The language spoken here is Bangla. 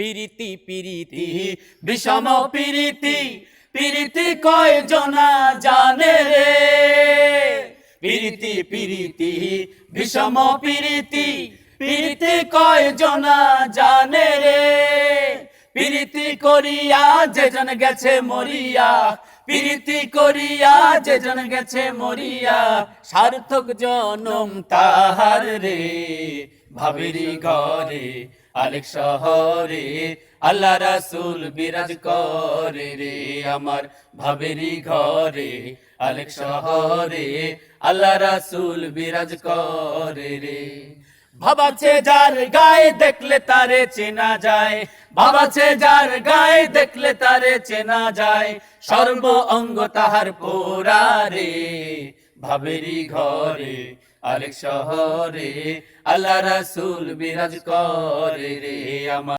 পিরিতি পিরিতি বিষম পিরিতি। পিরিতি। কয় জনা জানে রে? পিরিতি পিরিতি বিষম পিরিতি। পিরিতি কয় জনা জানে রে? পিরিতি করিয়া যেজন গেছে মরিয়া। পিরিতি করিয়া যেজন গেছে মরিয়া। সার্থক জনম তাহার রে। ভাবেরি ঘরে, আলেক শহরে, আল্লাহ রাসূল বিরাজ করে রে আমার ভাবেরি ঘরে, আলেক শহরে, আল্লাহ রাসুল বিরাজ করে রে। ভাবাছে যার গায়ে দেখলে তারে চেনা যায় ভাবাছে যার গায়ে দেখলে তারে চেনা যায়, সর্ব অঙ্গ তাহার পোরারে ভাবেরি ঘরে আরেক শহরে আল্লাহ রাসুল বিরাজ করে রে আমার